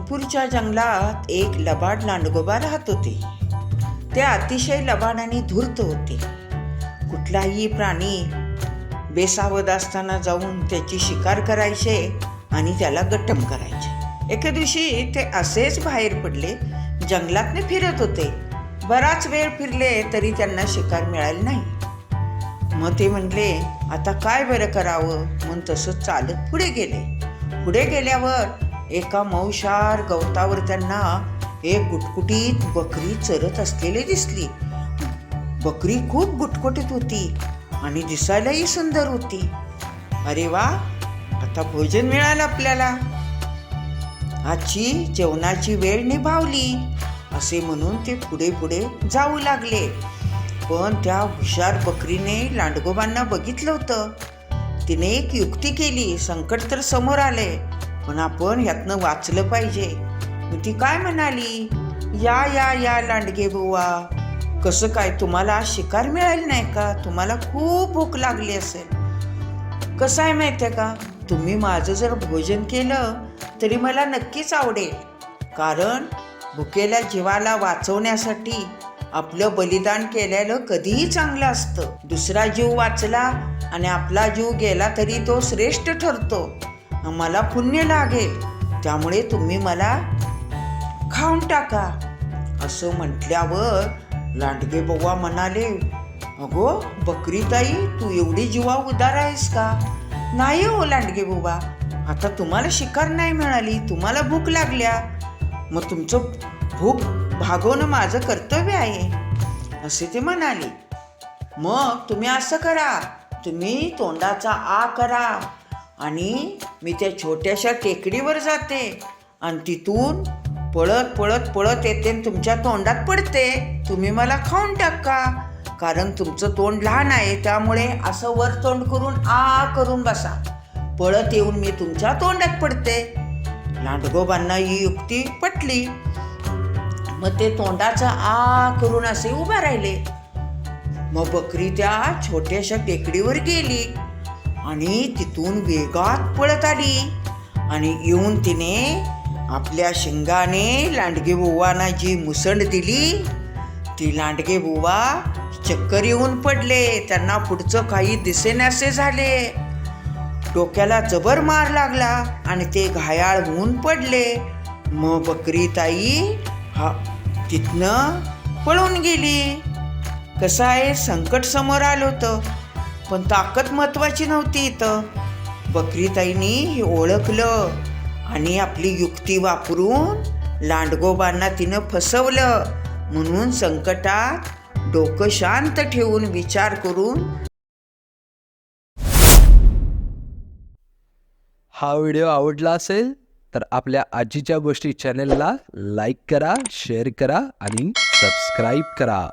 नागपूरच्या जंगलात एक लबाड लांडगोबा राहत होते. ते अतिशय लबाड आणि धूर्त होते. कुठलाही प्राणी बेसावध असताना जाऊन त्याची शिकार करायचे आणि त्याला गट्टम करायचे. एके दिवशी ते असेच बाहेर पडले. जंगलातने फिरत होते. बराच वेळ फिरले तरी त्यांना शिकार मिळाली नाही. मग ते म्हणले आता काय बरं करावं? म्हणून तसं चालत पुढे गेले. पुढे गेल्यावर एका मौशार गवतावर त्यांना एक गुटकुटीत बकरी चरत असलेली दिसली. बकरी खूप गुटकुटीत होती आणि दिसायलाही सुंदर होती. अरे वा आता भोजन मिळालं आपल्याला. आजची जेवणाची वेळ निभावली असे म्हणून ते पुढे पुढे जाऊ लागले. पण त्या हुशार बकरीने लांडगोबांना बघितलं होतं. तिने एक युक्ती केली संकट तर समोर आले पण आपण यातनं वाचलं पाहिजे. मग ती काय म्हणाली? या या या लांडगे बुवा कसं काय तुम्हाला शिकार मिळाली नाही का? तुम्हाला खूप भूक लागली असेल. कसं आहे माहिती आहे का? तुम्ही माझं जर भोजन केलं तरी मला नक्कीच आवडेल. कारण भुकेल्या जीवाला वाचवण्यासाठी आपलं बलिदान केलेलं कधीही चांगलं असतं. दुसरा जीव वाचला आणि आपला जीव गेला तरी तो श्रेष्ठ ठरतो. मला पुण्य लागेल त्यामुळे तुम्ही मला खाऊन टाका. असं म्हटल्यावर लांडगे बव्वा म्हणाले अगो बकरीताई तू एवढी जीवा उदार आहेस का? नाही हो लांडगे बुवा आता तुम्हाला शिकार नाही मिळाली तुम्हाला भूक लागल्या. मग तुमचं भूक भागवणं माझं कर्तव्य आहे. असे ते म्हणाले. मग तुम्ही असं करा. तुम्ही तोंडाचा आ करा. आणि मी त्या छोट्याशा टेकडीवर जाते. आणि तिथून पळत पळत पळत येते आणि तुमच्या तोंडात पडते. तुम्ही मला खाऊन टाका. कारण तुमचं तोंड लहान आहे त्यामुळे असं वर तोंड करून आ करून बसा. पळत येऊन मी तुमच्या तोंडात पडते. लांडगोबांना ही युक्ती पटली. मग ते तोंडाचा आ करून असे उभा राहिले. मग बकरी त्या छोट्याशा टेकडीवर गेली. आणि तिथून वेगात पळत आली. आणि येऊन तिने आपल्या शिंगाने लांडगे बुवांना जी मुसंड दिली ती लांडगे बुवा चक्कर येऊन पडले. त्यांना पुढचं काही दिसेनासे झाले. डोक्याला जबर मार लागला आणि ते घायाळ होऊन पडले. मग बकरी ताई हा तिथनं पळून गेली. कसं आहे संकट समोर आलं होतं. पण ताकद महत्वाची नव्हती इथं. बकरीताईंनी हे ओळखलं आणि आपली युक्ती वापरून लांडगोबांना तिनं फसवलं म्हणून संकटात डोकं शांत ठेवून विचार करून हा व्हिडिओ आवडला असेल तर आपल्या आजीच्या गोष्टी चॅनेलला लाईक करा शेअर करा आणि सबस्क्राईब करा.